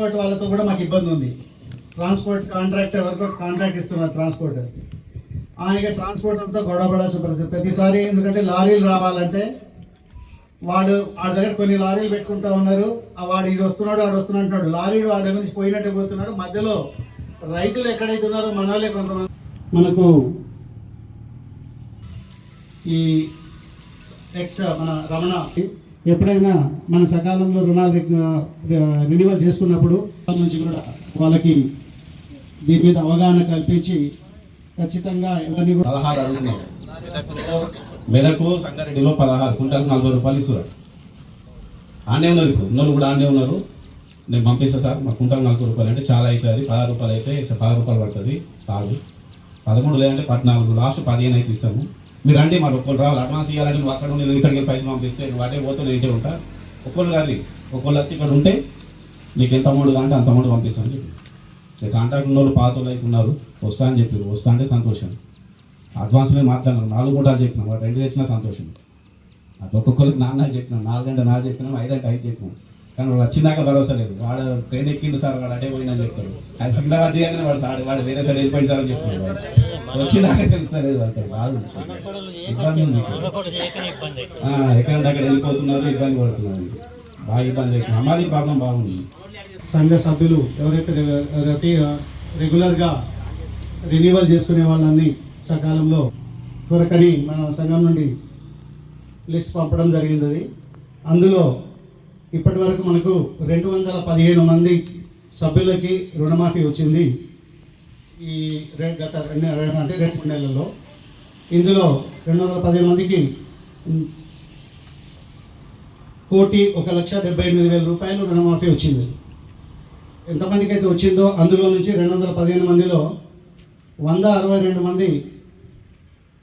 Transport వాళ్ళతో కూడా మాకు ఇబ్బంది ఉంది. ట్రాన్స్పోర్ట్ కాంట్రాక్ట్ ఎవరికో కాంట్రాక్ట్ ఇస్తున్నారు ట్రాన్స్పోర్ట్. ఆయనకి ట్రాన్స్పోర్టర్తో గొడవ పడాల్సిన పరిస్థితి. ప్రతిసారి ఎందుకంటే లారీలు రావాలంటే వాడు వాడి దగ్గర కొన్ని లారీలు పెట్టుకుంటా ఉన్నారు. ఆ వాడు ఇది వస్తున్నాడు వాడు వస్తున్నాడు అంటున్నాడు. లారీలు వాడి దగ్గర నుంచి పోయినట్టే పోతున్నాడు. మధ్యలో రైతులు ఎక్కడైతే ఉన్నారో మనోలే కొంతమంది. మనకు ఈ ఎక్స్ మన రమణ ఎప్పుడైనా మన సకాలంలో రుణాలు రెన్యువల్ చేసుకున్నప్పుడు నుంచి కూడా వాళ్ళకి దీని మీద అవగాహన కల్పించి ఖచ్చితంగా ఎవరిని కూడా పదహారు అడుగున్నాయి మెదకు సంగారెడ్డిలో పదహారు కుంటాలు నలభై రూపాయలు ఇస్తున్నారు. ఆనే ఉన్నారు ఇప్పుడు. ఉన్నోళ్ళు కూడా ఆనే ఉన్నారు. నేను పంపిస్తా సార్ మా కుంటాలు నలభై రూపాయలు అంటే చాలా అవుతుంది. పదహారు రూపాయలు అయితే పదహారు రూపాయలు పడుతుంది. కాదు పదమూడు లేదంటే పద్నాలుగు. లాస్ట్ పదిహేను అయితే ఇస్తాము. మీరు రండి మరి ఒక్కళ్ళు రావాలి. అడ్వాన్స్ ఇవ్వాలంటే నువ్వు అక్కడ నేను ఇక్కడికి వెళ్ళి పైసలు పంపిస్తే నువ్వు అటే పోతే నేను ఇంటే ఉంటా. ఒక్కళ్ళు రండి. ఒక్కళ్ళు వచ్చి ఇక్కడ ఉంటే నీకు ఎంత అమౌంట్ కాంటే అంత అమౌంట్ పంపిస్తాను చెప్పి. కాంటాక్ట్ ఉన్న వాళ్ళు పాత వాళ్ళు ఉన్నారు. వస్తా అని చెప్పి వస్తా అంటే సంతోషం. అడ్వాన్స్ మీద మాట్లాడినాం నాలుగు కూడా చెప్పినాం. వాడు రెండు తెచ్చినా సంతోషం. అది ఒక్కొక్కరికి నాన్న చెప్పినాం. నాలుగంటే నాలుగు చెప్పినాం. ఐదంటే ఐదు చెప్పినాం. కానీ వాడు వచ్చినాక భరోసా లేదు. వాడు ట్రైన్ ఎక్కిండు సార్ వాడు అటే పోయిందని చెప్తారు అది సికింద్రాబాద్ దిగానే వాడు సార్ వాడు వేరే సైడ్ వెళ్ళిపోయింది సార్ అని చెప్తున్నాడు వాడు. వచ్చినాక తెలుస్తలేదు వాడితో బాధ ఇబ్బంది ఉంది. ఎక్కడంటే అక్కడ వెళ్ళిపోతున్నారు ఇబ్బంది పడుతున్నారు. బాగా ఇబ్బంది అవుతుంది అమ్మాయి ప్రాబ్లం బాగుంది. సంఘ సభ్యులు ఎవరైతే రెగ్యులర్ రెగ్యులర్గా రెన్యువల్ చేసుకునే వాళ్ళని సకాలంలో కొరకని మన సంఘం నుండి లిస్ట్ పంపడం జరిగింది. అందులో ఇప్పటి వరకు మనకు రెండు వందల పదిహేను మంది సభ్యులకి రుణమాఫీ వచ్చింది ఈ గత రెండు అంటే రెండు మూడు నెలల్లో. ఇందులో రెండు వందల పదిహేను మందికి కోటి ఒక లక్ష డెబ్బై ఎనిమిది వేల రూపాయలు రుణమాఫీ వచ్చింది. ఎంతమందికి అయితే వచ్చిందో అందులో నుంచి రెండు వందల పదిహేను మందిలో వంద అరవై రెండు మంది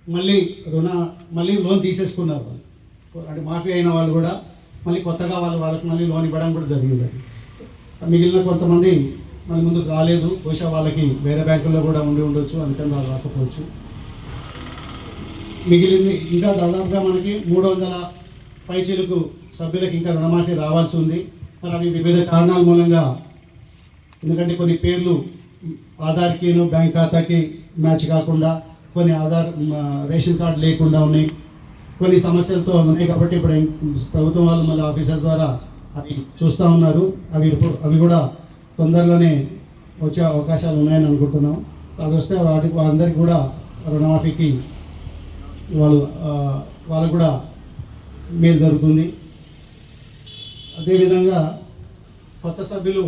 మళ్ళీ రుణ మళ్ళీ లోన్ తీసేసుకున్నారు అంటే మాఫీ అయిన వాళ్ళు కూడా మళ్ళీ కొత్తగా వాళ్ళు వాళ్ళకి మళ్ళీ లోన్ ఇవ్వడం కూడా జరిగింది అది. మిగిలిన కొంతమంది మళ్ళీ ముందుకు రాలేదు. బహుశా వాళ్ళకి వేరే బ్యాంకుల్లో కూడా ఉండి ఉండొచ్చు అందుకని వాళ్ళు రాకపోవచ్చు. మిగిలింది ఇంకా దాదాపుగా మనకి మూడు వందల పైచీలకు సభ్యులకు ఇంకా రుణమాఫీ రావాల్సి ఉంది. మరి అవి వివిధ కారణాల మూలంగా ఎందుకంటే కొన్ని పేర్లు ఆధార్కిను బ్యాంక్ ఖాతాకి మ్యాచ్ కాకుండా కొన్ని ఆధార్ రేషన్ కార్డు లేకుండా ఉన్నాయి. కొన్ని సమస్యలతో ఉన్నాయి కాబట్టి ఇప్పుడు ప్రభుత్వం వాళ్ళు మళ్ళీ ఆఫీసర్స్ ద్వారా అవి చూస్తూ ఉన్నారు. అవి అవి కూడా తొందరలోనే వచ్చే అవకాశాలు ఉన్నాయని అనుకుంటున్నాం అవి వస్తే వాటికి అందరికి కూడా రుణమాఫీకి వాళ్ళు వాళ్ళకు కూడా మేలు జరుగుతుంది. అదేవిధంగా కొత్త సభ్యులు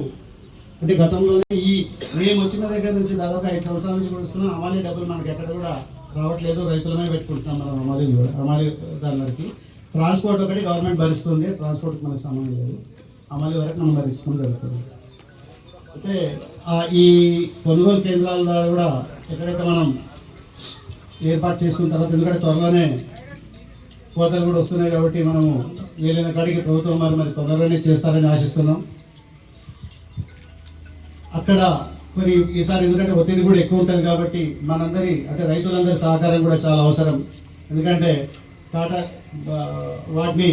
అంటే గతంలోనే ఈ మేము వచ్చిన దగ్గర నుంచి దాదాపు ఐదు సంవత్సరాల నుంచి కొడుస్తున్నాం అమాలి డబ్బులు మనకి ఎక్కడ కూడా రావట్లేదు రైతులమే పెట్టుకుంటున్నాం మనం అమాలి అమాలి దానికి ట్రాన్స్పోర్ట్ ఒకటి గవర్నమెంట్ భరిస్తుంది ట్రాన్స్పోర్ట్ మనకు సంబంధం లేదు. అమాలి వరకు మనం భరిస్తుంది జరుగుతుంది. అయితే ఆ ఈ కొనుగోలు కేంద్రాల ద్వారా కూడా ఎక్కడైతే మనం ఏర్పాటు చేసుకున్న తర్వాత ఎందుకంటే త్వరలోనే కోతలు కూడా వస్తున్నాయి కాబట్టి మనము వీలైన కాడికి ప్రభుత్వం మరి మరి తొందరగానే చేస్తారని ఆశిస్తున్నాం. అక్కడ మరి ఈసారి ఎందుకంటే ఒత్తిడి కూడా ఎక్కువ ఉంటుంది కాబట్టి మనందరి అంటే రైతులందరి సహకారం కూడా చాలా అవసరం. ఎందుకంటే టాటా వాటిని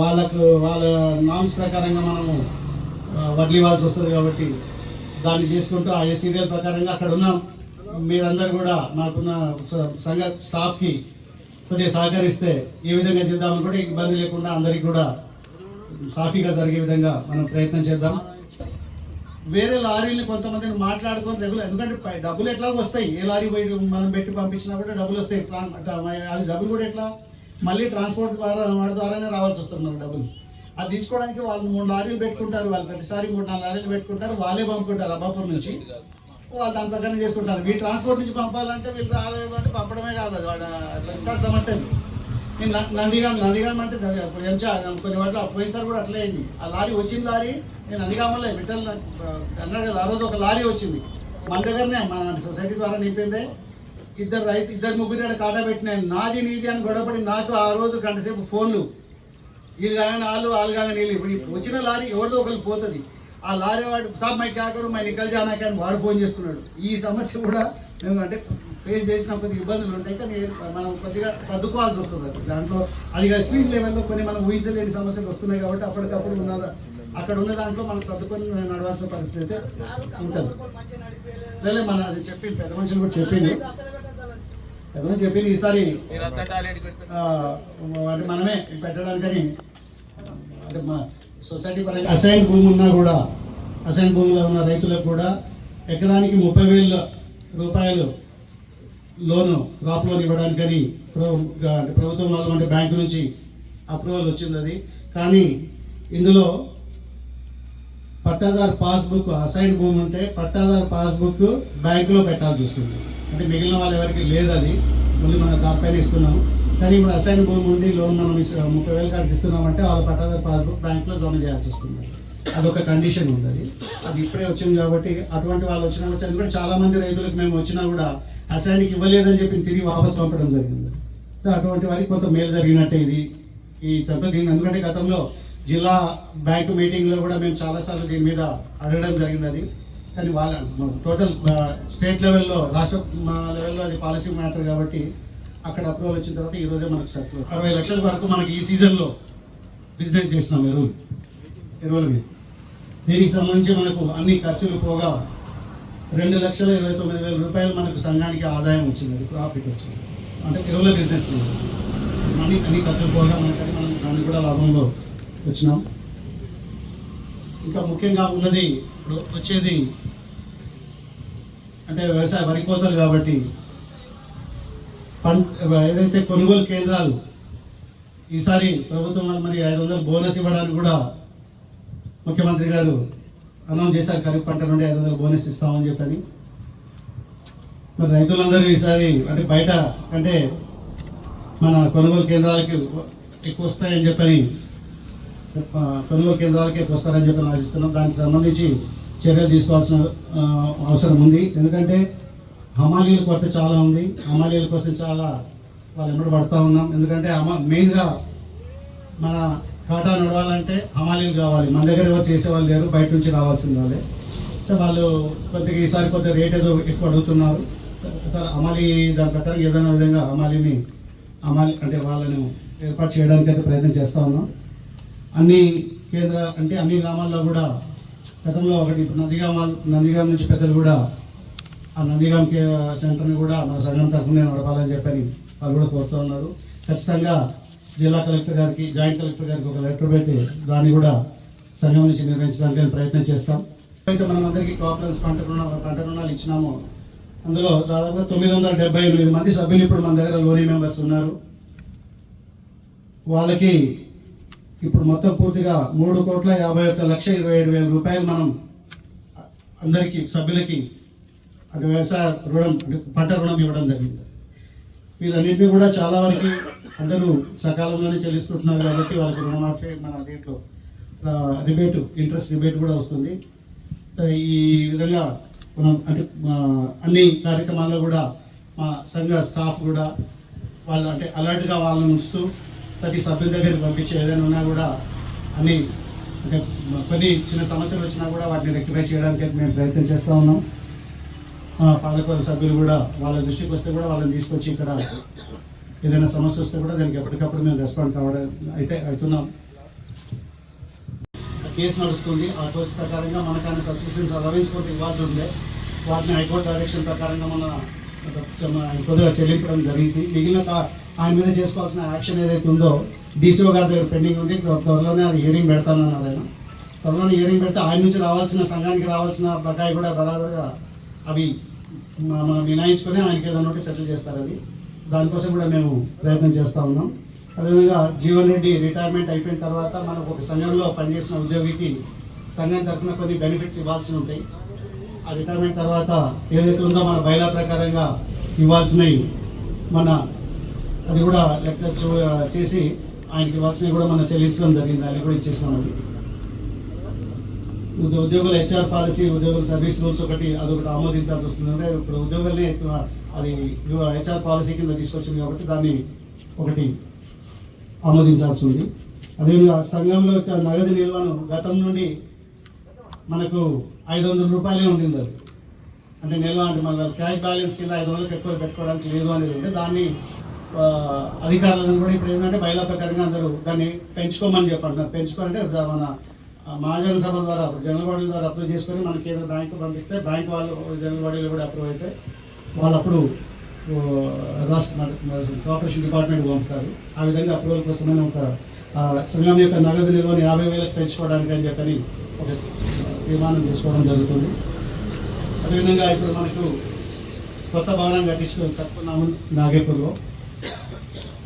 వాళ్ళకు వాళ్ళ నామ్స్ ప్రకారంగా మనము ఆ, వడ్లు ఇవ్వాల్సి వస్తుంది కాబట్టి దాన్ని చేసుకుంటూ ఆ ఏ సీరియల్ ప్రకారంగా అక్కడ ఉన్న. మీరందరూ కూడా మాకున్న సంఘ స్టాఫ్కి కొద్దిగా సహకరిస్తే ఏ విధంగా చేద్దామనుకుంటే ఇబ్బంది లేకుండా అందరికీ కూడా సాఫీగా జరిగే విధంగా మనం ప్రయత్నం చేద్దాం. వేరే లారీలు కొంతమందిని మాట్లాడుకొని రెగ్యులర్ ఎందుకంటే డబ్బులు ఎట్లా వస్తాయి. ఏ లారీ పోయి మనం పెట్టి పంపించినా కూడా డబ్బులు వస్తాయి. అంటే అది డబ్బులు కూడా ఎట్లా? మళ్ళీ ట్రాన్స్పోర్ట్ ద్వారా వాడి ద్వారానే రావాల్సి వస్తుంది మనకు డబ్బులు. అది తీసుకోవడానికి వాళ్ళు మూడు లారీలు పెట్టుకుంటారు. వాళ్ళు ప్రతిసారి మూడు నాలుగు లారీలు పెట్టుకుంటారు. వాళ్ళే పంపుకుంటారు అబ్బాపూర్ నుంచి. వాళ్ళు దాని ప్రకారం చేసుకుంటారు. మీ ట్రాన్స్పోర్ట్ నుంచి పంపాలంటే వీళ్ళు రాలేదు అంటే పంపడమే కాదు. వాడు సమస్యలు నేను నందిగామ నందిగాం నందిగాం అంటే ఎంచా కొన్ని వాటిలో పోయినసారి కూడా అట్లే అయింది. ఆ లారీ వచ్చిన లారీ నేను నందిగామలో విఠల్ అన్నాడు కదా ఆ రోజు ఒక లారీ వచ్చింది. మన దగ్గరనే మన సొసైటీ ద్వారా నింపిందే. ఇద్దరు రైతు ఇద్దరు ముగ్గురు ఇక్కడ కాటా నాది నీది అని గొడవపడి నాకు ఆ రోజు గంటసేపు ఫోన్లు. వీళ్ళు కాగానే వాళ్ళు వాళ్ళు కాగానే వీళ్ళు. ఇప్పుడు వచ్చిన లారీ ఎవరిదో ఒకరికి పోతుంది. ఆ లారీ వాడు సాబ్ మై క్యాకరు మై నికల్ జానాకే కానీ వాడు ఫోన్ చేసుకున్నాడు. ఈ సమస్య కూడా మేము అంటే ఫేస్ చేసిన కొద్ది ఇబ్బందులు ఉంటాయి. కానీ మనం కొద్దిగా సర్దుకోవాల్సి వస్తుంది అది. దాంట్లో అది ఫీల్డ్ లెవెల్లో కొన్ని మనం ఊహించలేని సమస్యలు వస్తున్నాయి కాబట్టి అప్పటికప్పుడు ఉన్న అక్కడ ఉన్న దాంట్లో మనం చదువుకొని నడవాల్సిన పరిస్థితి అయితే ఉంటుంది. లేదు మన అది చెప్పింది పెద్ద మనుషులు కూడా చెప్పింది. పెద్ద మనిషి చెప్పింది ఈసారి అంటే మనమే పెట్టడానికని అంటే మా సొసైటీ పరంగా అసైన్ భూమి ఉన్నా కూడా అసైన్ భూమిలో ఉన్న రైతులకు కూడా ఎకరానికి ముప్పై వేల రూపాయలు లోను క్రాప్ లోన్ ఇవ్వడానికని ప్రభు- ప్రభుత్వం వాళ్ళు అంటే బ్యాంకు నుంచి అప్రూవల్ వచ్చింది అది. కానీ ఇందులో పట్టాదారు పాస్బుక్ అసైన్ భూమి ఉంటే పట్టాదారు పాస్బుక్ బ్యాంకులో పెట్టాల్సి వస్తుంది. అంటే మిగిలిన వాళ్ళు ఎవరికి లేదు అది. మళ్ళీ మనం దానిపైన ఇస్తున్నాము. కానీ ఇప్పుడు అసైన్ భూమి ఉండి లోన్ మనం ముప్పై వేలు కాడికి ఇస్తున్నామంటే వాళ్ళ పట్టాదారు పాస్బుక్ బ్యాంకులో జమ చేయాల్సి వస్తుంది. అదొక కండిషన్ ఉంది అది ఇప్పుడే వచ్చింది కాబట్టి అటువంటి వాళ్ళు వచ్చినా వచ్చి అది కూడా చాలా మంది రైతులకు మేము వచ్చినా కూడా అసైన్కి ఇవ్వలేదని చెప్పి తిరిగి వాపస్ పంపడం జరిగింది. సో అటువంటి వారికి కొంత మేలు జరిగినట్టే ఇది. ఈ తప్ప దీని ఎందుకంటే గతంలో జిల్లా బ్యాంకు మీటింగ్లో కూడా మేము చాలాసార్లు దీని మీద అడగడం జరిగింది అది కానీ వాళ్ళ టోటల్ స్టేట్ లెవెల్లో రాష్ట్ర మా లెవెల్లో అది పాలసీ మ్యాటర్ కాబట్టి అక్కడ అప్రూవల్ వచ్చిన తర్వాత ఈ రోజే మనకు సర్కులర్ అరవై లక్షల వరకు మనకి ఈ సీజన్లో బిజినెస్ చేసినాం ఎరువులు. ఎరువుల మీద. దీనికి సంబంధించి మనకు అన్ని ఖర్చులు పోగా రెండు లక్షల ఇరవై తొమ్మిది వేల రూపాయలు మనకు సంఘానికి ఆదాయం వచ్చింది ప్రాఫిట్ వచ్చింది. అంటే ఎరువుల బిజినెస్ అన్ని అన్ని ఖర్చులు పోగా మనకని మనం దాన్ని కూడా లాభంలో వచ్చినాం. ఇంకా ముఖ్యంగా ఉన్నది ఇప్పుడు వచ్చేది అంటే వ్యవసాయ వరి కోతలు కాబట్టి పంట ఏదైతే కొనుగోలు కేంద్రాలు ఈసారి ప్రభుత్వం వాళ్ళు మరి ఐదు వందలు బోనస్ ఇవ్వడానికి కూడా ముఖ్యమంత్రి గారు అనౌన్స్ చేశారు ఖరీఫ్ పంట నుండి ఐదు వందలు బోనస్ ఇస్తామని చెప్పని. మరి రైతులందరూ ఈసారి అంటే బయట అంటే మన కొనుగోలు కేంద్రాలకి ఎక్కువ వస్తాయని చెప్పని కొనుగోలు కేంద్రాలకి ఎక్కువ వస్తారని చెప్పని ఆశిస్తున్నాం. దానికి సంబంధించి చర్యలు తీసుకోవాల్సిన అవసరం ఉంది. ఎందుకంటే హమాలీల కొరత చాలా ఉంది. హమాలీల కోసం చాలా వాళ్ళు ఎమ్మడి పడతా ఉన్నాం. ఎందుకంటే హమా మెయిన్గా మన కాటా నడవాలంటే హమాలీలు కావాలి. మన దగ్గర ఎవరు చేసేవాళ్ళు లేరు బయట నుంచి రావాల్సింది వాళ్ళే. సో వాళ్ళు కొద్దిగా ఈసారి కొద్దిగా రేట్ ఏదో ఎక్కువ అడుగుతున్నారు. సార్ హమాలీ దాని ప్రకారం ఏదైనా విధంగా అమాలిని అమాలి అంటే వాళ్ళను ఏర్పాటు చేయడానికి అయితే ప్రయత్నం చేస్తూ ఉన్నాం. అన్ని కేంద్ర అంటే అన్ని గ్రామాల్లో కూడా గతంలో ఒకటి ఇప్పుడు నందిగామ నందిగామ నుంచి పెద్దలు కూడా ఆ నందిగాం సెంటర్ని కూడా మన సంఘం తరఫున నడపాలని చెప్పని వాళ్ళు కూడా కోరుతూ ఉన్నారు. ఖచ్చితంగా జిల్లా కలెక్టర్ గారికి జాయింట్ కలెక్టర్ గారికి ఒక లెటర్ పెట్టి దాన్ని కూడా సంఘం నుంచి నిర్వహించడానికి నేను ప్రయత్నం చేస్తాం. అయితే మనం అందరికీ కోఆపరేటివ్ పంట రుణ పంట రుణాలు ఇచ్చినామో. అందులో దాదాపు తొమ్మిది వందల డెబ్బై ఎనిమిది మంది సభ్యులు ఇప్పుడు మన దగ్గర లోనీ మెంబర్స్ ఉన్నారు. వాళ్ళకి ఇప్పుడు మొత్తం పూర్తిగా మూడు కోట్ల యాభై ఒక్క లక్ష ఇరవై ఏడు వేల రూపాయలు మనం అందరికీ సభ్యులకి అటు వ్యవసాయ రుణం పంట రుణం ఇవ్వడం జరిగింది. వీళ్ళన్నింటినీ కూడా చాలా వరకు అందరూ సకాలంలోనే చెల్లిస్తుంటున్నారు కాబట్టి వాళ్ళకి రుణమాఫీ మన దీంట్లో రిబేటు ఇంట్రెస్ట్ రిబేట్ కూడా వస్తుంది. ఈ విధంగా మనం అంటే అన్ని కార్యక్రమాల్లో కూడా మా సంఘ స్టాఫ్ కూడా వాళ్ళు అంటే అలర్ట్గా వాళ్ళని ఉంచుతూ ప్రతి సభ్యుల దగ్గరికి పంపించే ఏదైనా ఉన్నా కూడా అన్ని అంటే కొన్ని చిన్న సమస్యలు వచ్చినా కూడా వాటిని రెక్టిఫై చేయడానికి మేము ప్రయత్నం చేస్తూ ఉన్నాం. పాలకవర్గ సభ్యులు కూడా వాళ్ళ దృష్టికి వస్తే కూడా వాళ్ళని తీసుకొచ్చి ఇక్కడ ఏదైనా సమస్య వస్తే కూడా దానికి ఎప్పటికప్పుడు మేము రెస్పాండ్ కావడం అయితే అవుతున్నాం. కేసు నడుస్తుంది. ఆ కేసు ప్రకారంగా మనకైనా సబ్సిస్టెన్స్ అలవెన్స్ కొంత ఇవ్వాల్సి ఉండే. వాటిని హైకోర్టు డైరెక్షన్ ప్రకారంగా మన కొద్దిగా చెల్లించడం జరిగింది. మిగిలిన ఆయన మీద చేసుకోవాల్సిన యాక్షన్ ఏదైతే ఉందో డీసీఓ గారి దగ్గర పెండింగ్ ఉంది. త్వరలోనే అది హియరింగ్ పెడతానన్నారు ఆయన. త్వరలోనే హియరింగ్ పెడితే ఆయన నుంచి రావాల్సిన సంఘానికి రావాల్సిన బకాయి కూడా బరాబర్గా అవి మనం మినాయించుకొని ఆయనకి ఏదైనా ఒకటి సెటిల్ చేస్తారు అది. దానికోసం కూడా మేము ప్రయత్నం చేస్తూ ఉన్నాం. అదేవిధంగా జీవన్ రెడ్డి రిటైర్మెంట్ అయిపోయిన తర్వాత మనకు ఒక సంఘంలో పనిచేసిన ఉద్యోగికి సంఘం తరఫున కొన్ని బెనిఫిట్స్ ఇవ్వాల్సి ఉంటాయి. ఆ రిటైర్మెంట్ తర్వాత ఏదైతే ఉందో మన బయలా ప్రకారంగా ఇవ్వాల్సినవి మన అది కూడా లెక్క చూ- చేసి ఆయనకి ఇవ్వాల్సినవి కూడా మనం చెల్లించడం జరిగింది. అది కూడా ఇచ్చేసాం అది. ఉద్యోగుల హెచ్ఆర్ పాలసీ ఉద్యోగుల సర్వీస్ రూల్స్ ఒకటి అదొకటి ఆమోదించాల్సి వస్తుంది. అంటే ఇప్పుడు ఉద్యోగుల్ని అది హెచ్ఆర్ పాలసీ కింద తీసుకొచ్చింది కాబట్టి దాన్ని ఒకటి ఆమోదించాల్సి ఉంది. అదేవిధంగా సంఘంలో యొక్క నగదు నిల్వను గతం నుండి మనకు ఐదు వందల రూపాయలే ఉండింది అది. అంటే నిల్వ అంటే మన క్యాష్ బ్యాలెన్స్ కింద ఐదు వందలకు ఎక్కువ పెట్టుకోవడానికి లేదు అనేది ఉంటే దాన్ని అధికారులను కూడా ఇప్పుడు ఏంటంటే బయలా ప్రకారంగా అందరూ దాన్ని పెంచుకోమని చెప్పంటున్నారు. పెంచుకోవాలంటే మన మహాజన సభ ద్వారా జనరల్ బాడీ ద్వారా అప్రూవ్ చేసుకొని మనకి ఏదో బ్యాంకు పంపిస్తే బ్యాంక్ వాళ్ళు జనరల్ బాడీలో కూడా అప్రూవ్ అయితే వాళ్ళు అప్పుడు రాష్ట్ర కార్పొరేషన్ డిపార్ట్మెంట్ పంపుతారు. ఆ విధంగా అప్రూవల్ కోసమని ఒక సంఘం యొక్క నగదు నిల్వని యాభై వేలకు పెంచుకోవడానికి అని చెప్పని ఒక తీర్మానం తీసుకోవడం జరుగుతుంది. అదేవిధంగా ఇప్పుడు మనకు కొత్త భవనం కట్టించుకొని కట్టుకున్నాము నాగేపూర్లో.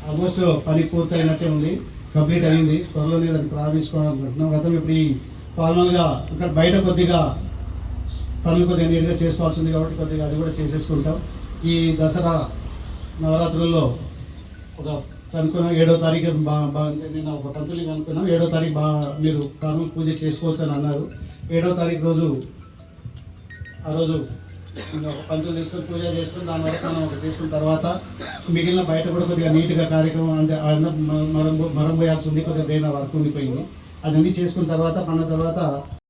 ఆల్మోస్ట్ పని పూర్తయినట్టే ఉంది. కంప్లీట్ అయింది త్వరలోనే దాన్ని ప్రారంభించుకోవాలనుకుంటున్నాం. గతం ఇప్పుడు ఈ ఫార్మల్గా ఇక్కడ బయట కొద్దిగా పనులు కొద్దిగా నీట్గా చేసుకోవాల్సి ఉంది కాబట్టి కొద్దిగా అది కూడా చేసేసుకుంటాం. ఈ దసరా నవరాత్రుల్లో ఒక కనుక్కున్నాం ఏడో తారీఖు బాగా బాగా నేను ఒక పంతులు కనుక్కున్నాం. ఏడో తారీఖు బాగా మీరు ప్రారంభ పూజ చేసుకోవచ్చు అని అన్నారు. ఏడో తారీఖు రోజు ఆ రోజు ఒక పంతులు తీసుకొని పూజ చేసుకుని దాని వరకు మనం ఒకటి తీసుకున్న తర్వాత మిగిలిన బయట కూడా కొద్దిగా నీట్గా కార్యక్రమం అంటే మరం మరం పోయాల్సి ఉంది కొద్దిగా దేని వర్క్ ఉండిపోయింది. అదన్నీ చేసుకున్న తర్వాత మన తర్వాత